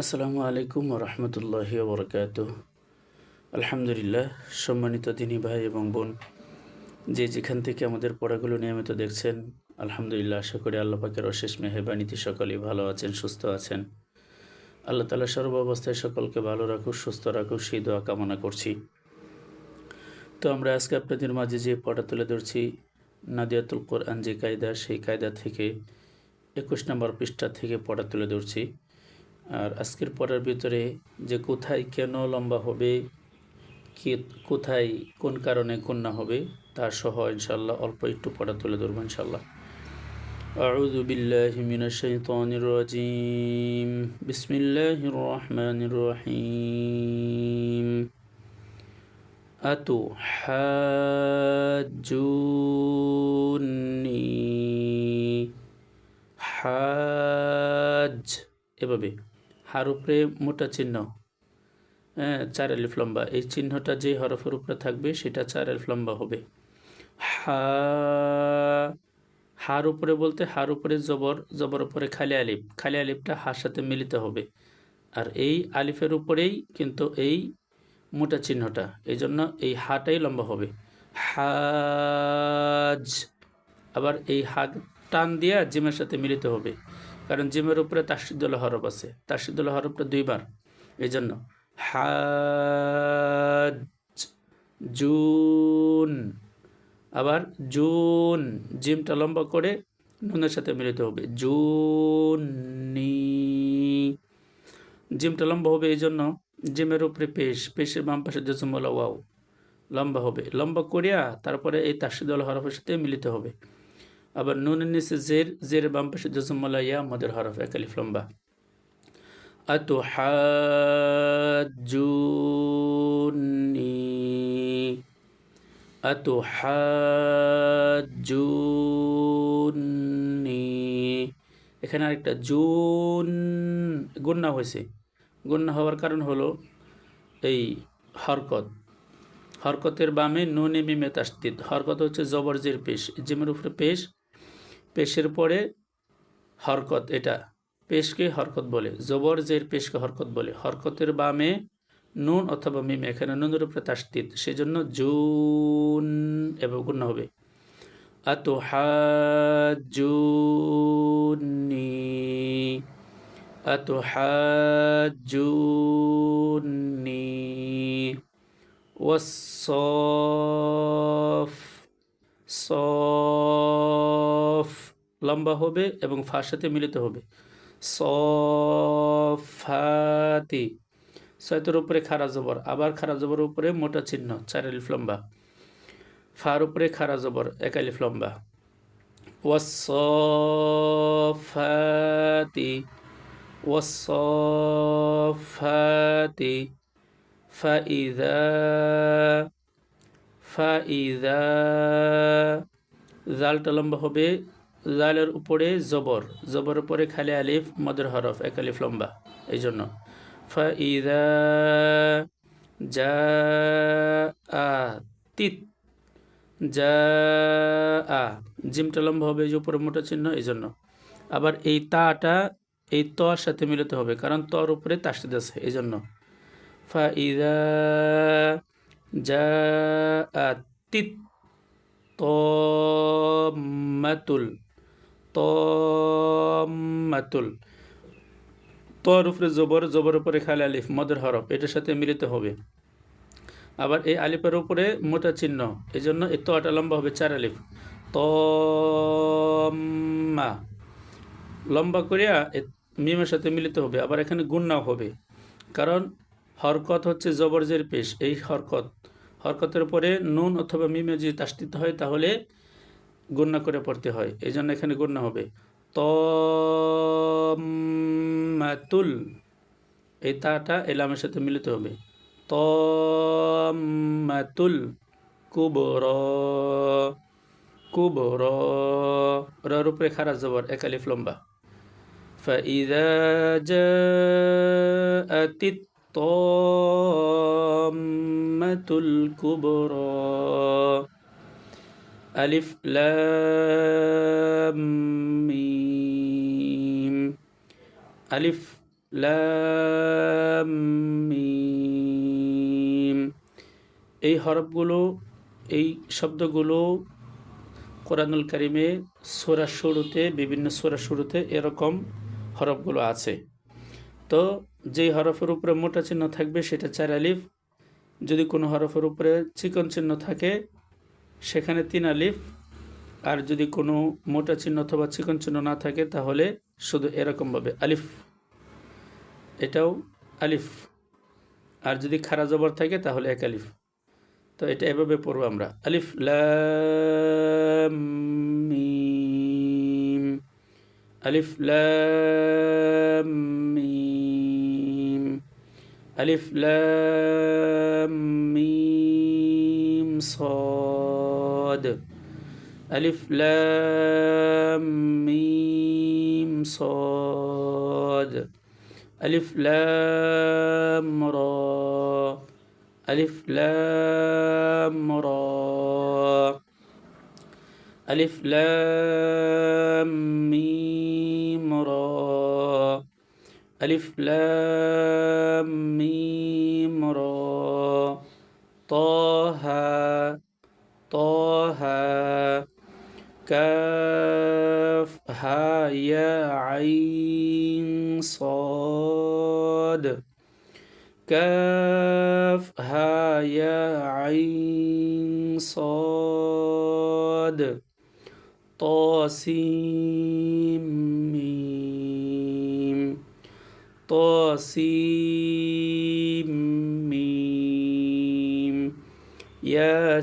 আসসালামু আলাইকুম রহমতুল্লাহি বরকাত আলহামদুলিল্লাহ, সম্মানিত দিনী ভাই এবং বোন, যে যেখান থেকে আমাদের পড়াগুলো নিয়মিত দেখছেন, আলহামদুলিল্লাহ আশা করি আল্লাহ পাকের অশেষ মেহরবানিতে সকলেই ভালো আছেন, সুস্থ আছেন। আল্লাহ তালা সর্ব অবস্থায় সকলকে ভালো রাখুক, সুস্থ রাখুক, সেই দোয়া কামনা করছি। তো আমরা আজকে আপনাদের মাঝে যে পড়া তুলে ধরছি, নাদিয়াতুল কোরআন যে কায়দা, সেই কায়দা থেকে একুশ নম্বর পৃষ্ঠা থেকে পড়া তুলে ধরছি। আর আজকের পড়ার ভিতরে যে কোথায় কেন লম্বা হবে কি কোথায় কোন কারণে কন্যা হবে তা সহ ইনশাল্লাহ অল্প একটু পড়া তুলে ধরবো ইনশাল্লাহ أعوذ بالله من الشيطان الرجيم بسم الله الرحمن الرحيم أتحاجوني حاج এভাবে হার উপরে মোটা চিহ্ন। হ্যাঁ চার আলিফ লম্বা। এই চিহ্নটা যে হরফের উপরে থাকবে, সেটা চার আলিফ লম্বা হবে। হা, হার উপরে বলতে হার উপরে জবর জবর উপরে খালি আলিফ। খালি আলিফটা হার সাথে মিলিত হবে। আর এই আলিফের উপরেই কিন্তু এই মোটা চিহ্নটা। এই জন্য এই হাটাই লম্বা হবে। হাজ। আবার এই হা টান দিয়া জিমের সাথে মিলিত হবে। কারণ জিমের উপরে তাসিদুল হরফ আছে। তাসিদুল হরফটা দুইবার। এই জন্য হাজ, জুন, আবার জুন, জিমটা লম্বা করে নুনের সাথে মিলিত হবে। জুন জিমটা লম্বা হবে এই জন্য জিমের উপরে পেশ। পেশের বাম পাশে জজমলা ওয়াও। লম্বা হবে। লম্বা করিয়া তারপরে এই তাসিদুল হরফের সাথে মিলিত হবে। আবার নুন নিচে জের জের বাম পাশে জজুমলা ইয়া মদের হরফ একালিফ লম্বা। আতু হাজুনি আতু হাজুনি এখানে আরেকটা জুন, গুন্না হয়েছে। গুন্না হওয়ার কারণ হলো এই হরকত। হরকতের বামে নুনে মিমে তাস্তিদ হরকত হচ্ছে জবরজের পেশ, জিমের উপরে পেশ পেশের পরে হরকত, এটা পেশকে হরকত বলে, জবর জের পেশকে হরকত বলে। হরকতের বামে নুন অথবা মিম, এখানে নুনের উপরে তাস্তিত সেজন্য জুন এবং গুণ হবে। আতো হাজুনি আতো হাজুনি ওয়াসফ সফ। লম্বা হবে এবং ফার সাথে মিলিত হবে। সফাতি সয়তের উপরে খারা জবর, আবার খারা জবর উপরে মোটা চিহ্ন, চার আলিফ লম্বা। ফার উপরে খারা জবর, এক আলিফ লম্বা। ওয়াসফাতি ওয়াসফাতি ফাইদা ফাইদা জালটা লম্বা হবে জালের উপরে জবর জবর উপরে খালি আলিফ, মদের হরফ, এক আলিফ লম্বা এই জন্য তিত যা জিমটা লম্বা হবে এই যে উপরে মোটা চিহ্ন এই জন্য আবার এই তাটা, এই তর সাথে মিলিত হবে, কারণ তর উপরে তাসিদ আছে এই জন্য ফাইদা যা তিত তমাতুল তমাতুল তর উপরে জবর জবর উপরে খালি আলিফ, মদের হরফ, এটার সাথে মিলিত হবে। আবার এই আলিফের উপরে মোটা চিহ্ন এই জন্য এই তটা লম্বা হবে চার আলিফ। তমা লম্বা করিয়া মিমের সাথে মিলিত হবে, আবার এখানে গুন্নাও হবে। কারণ হরকত হচ্ছে জবরজের পেশ, এই হরকত। হরকতের উপরে নুন অথবা মিমে যদি তাস্তিত হয়, তাহলে গণ্য করে পড়তে হয় এই জন্য এখানে গণ্য হবে তমাতুল এই তাটা এলামের সাথে মিলিত হবে তমাতুল কুবর কুবর রর উপরে খারাজ জবর একালিফ লম্বা فإذا جاءت الطامة الكبرى আলিফ মিম। আলিফ ميم এই হরফগুলো, এই শব্দগুলো কোরআনুল কারিমে সোরা শুরুতে, বিভিন্ন সোরা শুরুতে এরকম হরফগুলো আছে। তো যেই হরফের উপরে মোটা চিহ্ন থাকবে সেটা চার আলিফ। যদি কোনো হরফের উপরে চিকন চিহ্ন থাকে সেখানে তিন আলিফ, আর যদি কোনো মোটা চিহ্ন অথবা চিকন চিহ্ন না থাকে, তাহলে শুধু এরকমভাবে আলিফ। এটাও আলিফ। আর যদি খারা জবর থাকে, তাহলে এক আলিফ। তো এটা এভাবে পড়ব আমরা। আলিফ, লাম আলিফ লাম আলিফ, লাম, মিম صاد ألف لام ميم صاد. ألف لام را. ألف لام را. ألف لام ميم را. ألف لام ميم را. طه. طه. كاف ها يا عين صاد. كاف ها يا عين صاد. طاسيم ميم. طاسيم ميم. يا